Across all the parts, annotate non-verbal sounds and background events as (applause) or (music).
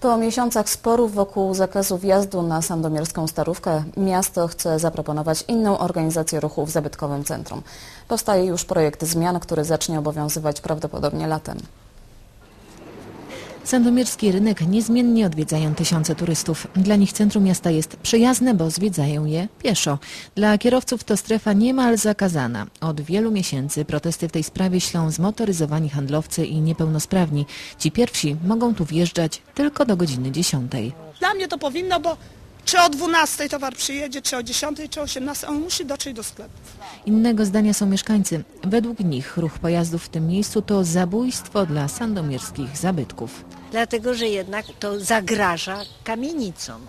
Po miesiącach sporów wokół zakazu wjazdu na sandomierską Starówkę miasto chce zaproponować inną organizację ruchu w zabytkowym centrum. Powstaje już projekt zmian, który zacznie obowiązywać prawdopodobnie latem. Sandomierski rynek niezmiennie odwiedzają tysiące turystów. Dla nich centrum miasta jest przyjazne, bo zwiedzają je pieszo. Dla kierowców to strefa niemal zakazana. Od wielu miesięcy protesty w tej sprawie ślą zmotoryzowani handlowcy i niepełnosprawni. Ci pierwsi mogą tu wjeżdżać tylko do godziny 10. Dla mnie to powinno, bo czy o 12 towar przyjedzie, czy o 10, czy o 18, on musi dotrzeć do sklepu. Innego zdania są mieszkańcy. Według nich ruch pojazdów w tym miejscu to zabójstwo dla sandomierskich zabytków. dlatego że jednak to zagraża kamienicom.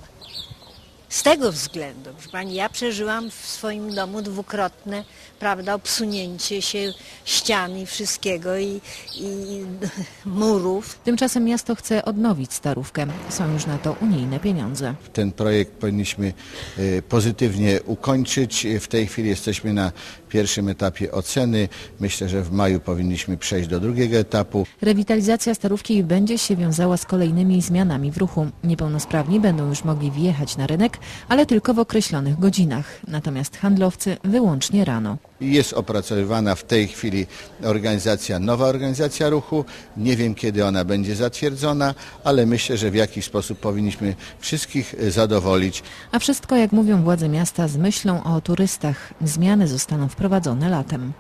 Z tego względu, proszę pani, ja przeżyłam w swoim domu dwukrotne, prawda, obsunięcie się ścian i wszystkiego i, i (laughs) murów. Tymczasem miasto chce odnowić starówkę. Są już na to unijne pieniądze. Ten projekt powinniśmy e, pozytywnie ukończyć. W tej chwili jesteśmy na pierwszym etapie oceny. Myślę, że w maju powinniśmy przejść do drugiego etapu. Rewitalizacja starówki będzie się wiązała z kolejnymi zmianami w ruchu. Niepełnosprawni będą już mogli wjechać na rynek, ale tylko w określonych godzinach. Natomiast handlowcy wyłącznie rano. Jest opracowywana w tej chwili organizacja, nowa organizacja ruchu. Nie wiem, kiedy ona będzie zatwierdzona, ale myślę, że w jakiś sposób powinniśmy wszystkich e, zadowolić. A wszystko, jak mówią władze miasta, z myślą o turystach. Zmiany zostaną wprowadzone latem.